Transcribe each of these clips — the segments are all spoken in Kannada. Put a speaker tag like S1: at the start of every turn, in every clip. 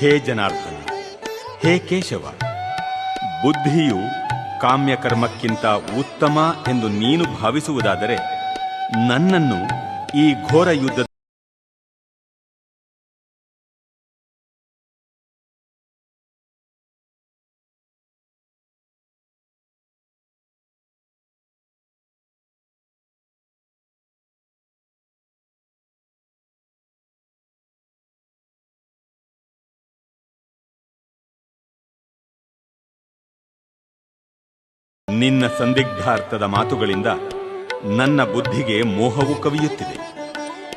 S1: ಹೇ ಜನಾರ್ದನ ಹೇ ಕೇಶವ ಬುದ್ಧಿಯು ಕಾಮ್ಯಕರ್ಮಕ್ಕಿಂತ ಉತ್ತಮ ಎಂದು ನೀನು ಭಾವಿಸುವುದಾದರೆ ನನ್ನನ್ನು ಈ ಘೋರ ಯುದ್ಧ ನಿನ್ನ ಸಂದಿಗ್ಧಾರ್ಥದ ಮಾತುಗಳಿಂದ ನನ್ನ ಬುದ್ಧಿಗೆ ಮೋಹವು ಕವಿಯುತ್ತಿದೆ.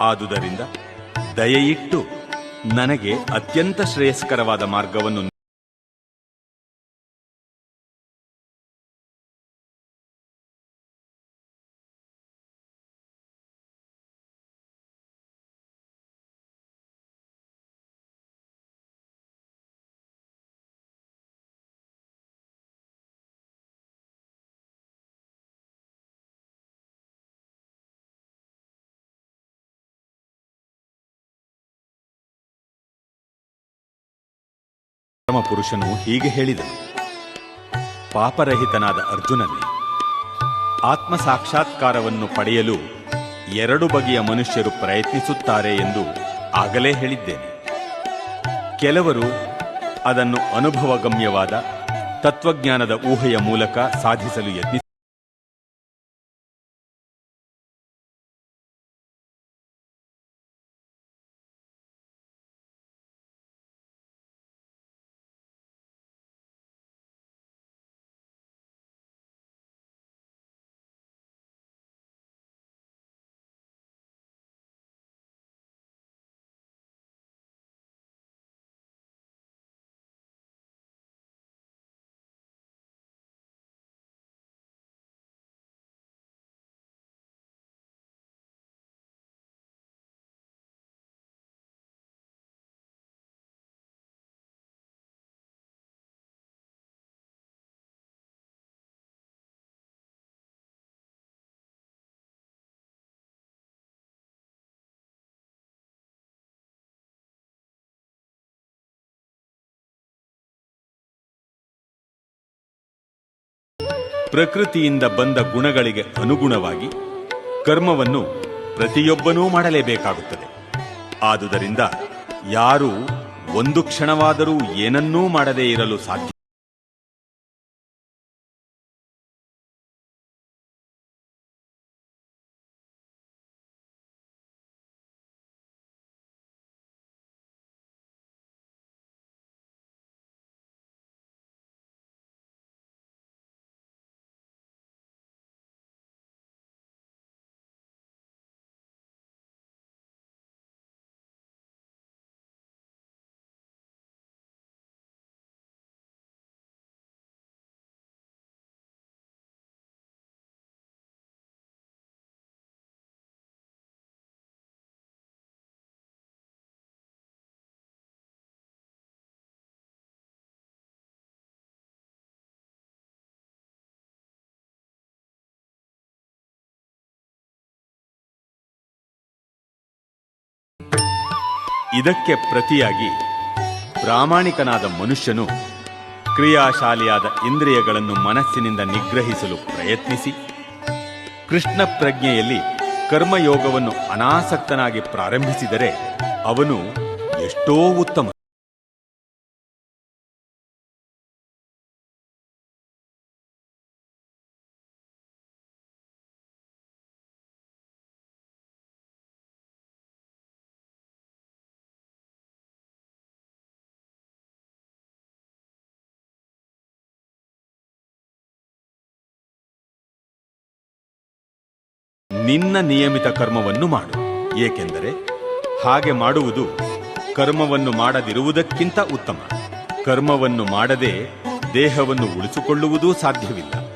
S1: ಆದುದರಿಂದ ದಯೆಯಿಟ್ಟು ನನಗೆ ಅತ್ಯಂತ ಶ್ರೇಯಸ್ಕರವಾದ ಮಾರ್ಗವನ್ನು ಪುರುಷನು ಹೀಗೆ ಹೇಳಿದನು. ಪಾಪರಹಿತನಾದ ಅರ್ಜುನನೇ ಆತ್ಮ ಸಾಕ್ಷಾತ್ಕಾರವನ್ನು ಪಡೆಯಲು ಎರಡು ಬಗೆಯ ಮನುಷ್ಯರು ಪ್ರಯತ್ನಿಸುತ್ತಾರೆ ಎಂದು ಆಗಲೇ ಹೇಳಿದ್ದೇನೆ. ಕೆಲವರು ಅದನ್ನು ಅನುಭವಗಮ್ಯವಾದ ತತ್ವಜ್ಞಾನದ ಊಹೆಯ ಮೂಲಕ ಸಾಧಿಸಲು ಯತ್ನಿಸಿ ಪ್ರಕೃತಿಯಿಂದ ಬಂದ ಗುಣಗಳಿಗೆ ಅನುಗುಣವಾಗಿ ಕರ್ಮವನ್ನು ಪ್ರತಿಯೊಬ್ಬನೂ ಮಾಡಲೇಬೇಕಾಗುತ್ತದೆ. ಆದುದರಿಂದ ಯಾರೂ ಒಂದು ಕ್ಷಣವಾದರೂ ಏನನ್ನೂ ಮಾಡದೇ ಇರಲು ಸಾಧ್ಯ ಇದಕ್ಕೆ ಪ್ರತಿಯಾಗಿ ಪ್ರಾಮಾಣಿಕನಾದ ಮನುಷ್ಯನು ಕ್ರಿಯಾಶಾಲಿಯಾದ ಇಂದ್ರಿಯಗಳನ್ನು ಮನಸ್ಸಿನಿಂದ ನಿಗ್ರಹಿಸಲು ಪ್ರಯತ್ನಿಸಿ ಕೃಷ್ಣ ಪ್ರಜ್ಞೆಯಲ್ಲಿ ಕರ್ಮಯೋಗವನ್ನು ಅನಾಸಕ್ತನಾಗಿ ಪ್ರಾರಂಭಿಸಿದರೆ ಅವನು ಎಷ್ಟೋ ಉತ್ತಮ. ನಿನ್ನ ನಿಯಮಿತ ಕರ್ಮವನ್ನು ಮಾಡು. ಏಕೆಂದರೆ ಹಾಗೆ ಮಾಡುವುದು ಕರ್ಮವನ್ನು ಮಾಡದಿರುವುದಕ್ಕಿಂತ ಉತ್ತಮ. ಕರ್ಮವನ್ನು ಮಾಡದೆ ದೇಹವನ್ನು ಉಳಿಸಿಕೊಳ್ಳುವುದೂ ಸಾಧ್ಯವಿಲ್ಲ.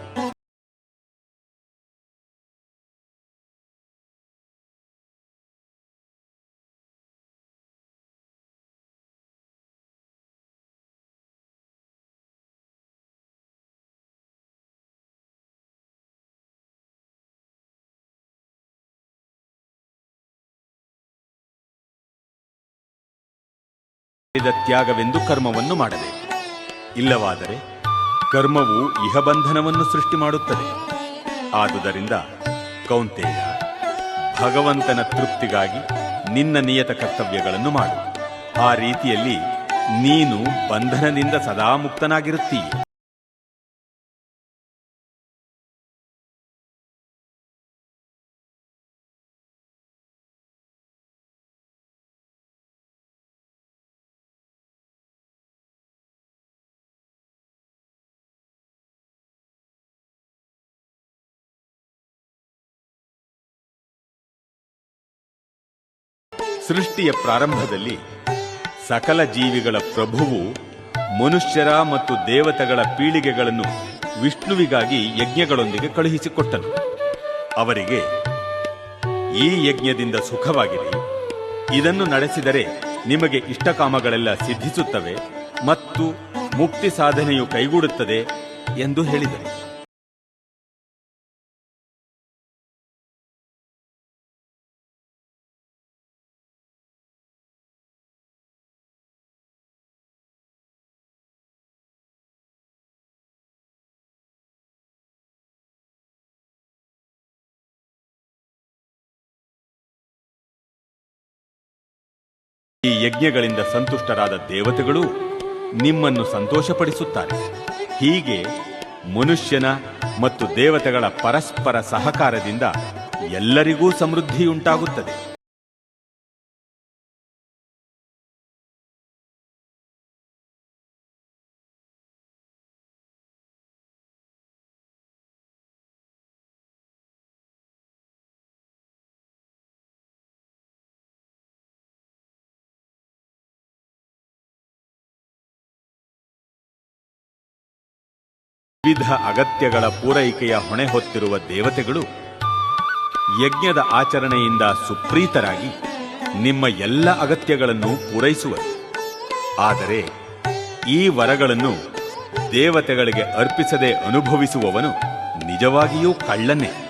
S1: ತ್ಯಾಗವೆಂದು ಕರ್ಮವನ್ನು ಮಾಡಬೇಕು. ಇಲ್ಲವಾದರೆ ಕರ್ಮವು ಇಹಬಂಧನವನ್ನು ಸೃಷ್ಟಿ ಮಾಡುತ್ತದೆ. ಆದುದರಿಂದ ಕೌಂತೇಯ, ಭಗವಂತನ ತೃಪ್ತಿಗಾಗಿ ನಿನ್ನ ನಿಯತ ಕರ್ತವ್ಯಗಳನ್ನು ಮಾಡು. ಆ ರೀತಿಯಲ್ಲಿ ನೀನು ಬಂಧನದಿಂದ ಸದಾ ಮುಕ್ತನಾಗಿರುತ್ತೀಯ. ಸೃಷ್ಟಿಯ ಪ್ರಾರಂಭದಲ್ಲಿ ಸಕಲ ಜೀವಿಗಳ ಪ್ರಭುವು ಮನುಷ್ಯರ ಮತ್ತು ದೇವತೆಗಳ ಪೀಳಿಗೆಗಳನ್ನು ವಿಷ್ಣುವಿಗಾಗಿ ಯಜ್ಞಗಳೊಂದಿಗೆ ಕಳುಹಿಸಿಕೊಟ್ಟನು. ಅವರಿಗೆ ಈ ಯಜ್ಞದಿಂದ ಸುಖವಾಗಿರಿ. ಇದನ್ನು ನಡೆಸಿದರೆ ನಿಮಗೆ ಇಷ್ಟಕಾಮಗಳೆಲ್ಲ ಸಿದ್ಧಿಸುತ್ತವೆ ಮತ್ತು ಮುಕ್ತಿ ಸಾಧನೆಯು ಕೈಗೂಡುತ್ತದೆ ಎಂದು ಹೇಳಿದರು. ಈ ಯಜ್ಞಗಳಿಂದ ಸಂತುಷ್ಟರಾದ ದೇವತೆಗಳು ನಿಮ್ಮನ್ನು ಸಂತೋಷಪಡಿಸುತ್ತಾರೆ. ಹೀಗೆ ಮನುಷ್ಯನ ಮತ್ತು ದೇವತೆಗಳ ಪರಸ್ಪರ ಸಹಕಾರದಿಂದ ಎಲ್ಲರಿಗೂ ಸಮೃದ್ಧಿಯುಂಟಾಗುತ್ತದೆ. ವಿವಿಧ ಅಗತ್ಯಗಳ ಪೂರೈಕೆಯ ಹೊಣೆ ಹೊತ್ತಿರುವ ದೇವತೆಗಳು ಯಜ್ಞದ ಆಚರಣೆಯಿಂದ ಸುಪ್ರೀತರಾಗಿ ನಿಮ್ಮ ಎಲ್ಲ ಅಗತ್ಯಗಳನ್ನು ಪೂರೈಸುವರು. ಆದರೆ ಈ ವರಗಳನ್ನು ದೇವತೆಗಳಿಗೆ ಅರ್ಪಿಸದೆ ಅನುಭವಿಸುವವನು ನಿಜವಾಗಿಯೂ ಕಳ್ಳನೇ.